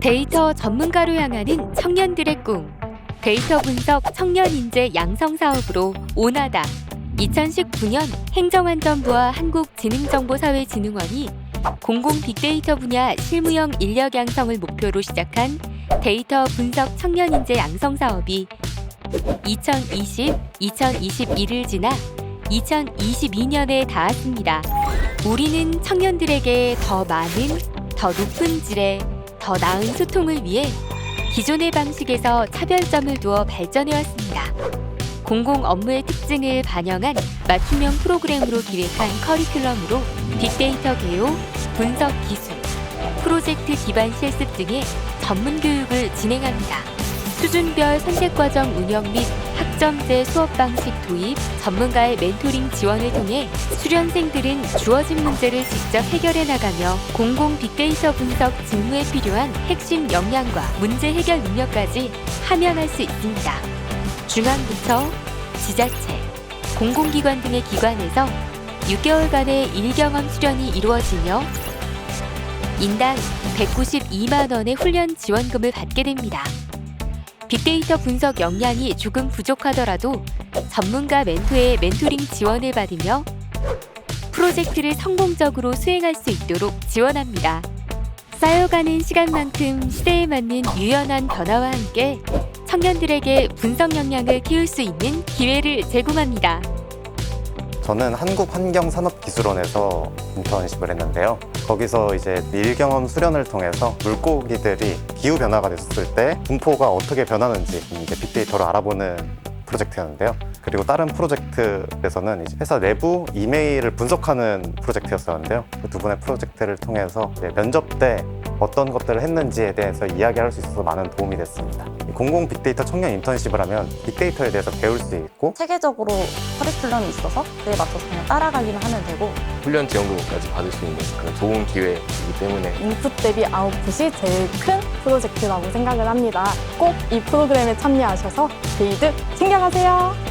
데이터 전문가로 향하는 청년들의 꿈. 데이터 분석 청년 인재 양성 사업으로 오나다. 2019년 행정안전부와 한국지능정보사회진흥원이 공공 빅데이터 분야 실무형 인력 양성을 목표로 시작한 데이터 분석 청년 인재 양성 사업이 2020, 2021을 지나 2022년에 닿았습니다. 우리는 청년들에게 더 많은, 더 높은 질의, 더 나은 소통을 위해 기존의 방식에서 차별점을 두어 발전해왔습니다. 공공 업무의 특징을 반영한 맞춤형 프로그램으로 기획한 커리큘럼으로 빅데이터 개요, 분석 기술, 프로젝트 기반 실습 등의 전문 교육을 진행합니다. 수준별 선택과정 운영 및 학 점제 수업 방식 도입, 전문가의 멘토링 지원을 통해 수련생들은 주어진 문제를 직접 해결해 나가며 공공 빅데이터 분석 직무에 필요한 핵심 역량과 문제 해결 능력까지 함양할 수 있습니다. 중앙부처, 지자체, 공공기관 등의 기관에서 6개월간의 일경험 수련이 이루어지며 인당 192만 원의 훈련 지원금을 받게 됩니다. 빅데이터 분석 역량이 조금 부족하더라도 전문가 멘토의 멘토링 지원을 받으며 프로젝트를 성공적으로 수행할 수 있도록 지원합니다. 쌓여가는 시간만큼 시대에 맞는 유연한 변화와 함께 청년들에게 분석 역량을 키울 수 있는 기회를 제공합니다. 저는 한국환경산업기술원에서 인턴십을 했는데요. 거기서 이제 일경험 수련을 통해서 물고기들이 기후 변화가 됐을 때 분포가 어떻게 변하는지 이제 빅데이터로 알아보는 프로젝트였는데요. 그리고 다른 프로젝트에서는 회사 내부 이메일을 분석하는 프로젝트였었는데요. 그 두 분의 프로젝트를 통해서 면접 때 어떤 것들을 했는지에 대해서 이야기할 수 있어서 많은 도움이 됐습니다. 이 공공 빅데이터 청년 인턴십을 하면 빅데이터에 대해서 배울 수 있고 체계적으로 커리큘럼이 있어서 그에 맞춰서 그냥 따라가기만 하면 되고 훈련 지원금까지 받을 수 있는 그런 좋은 기회이기 때문에 인풋 대비 아웃풋이 제일 큰 프로젝트라고 생각을 합니다. 꼭 이 프로그램에 참여하셔서 게이드 챙겨가세요.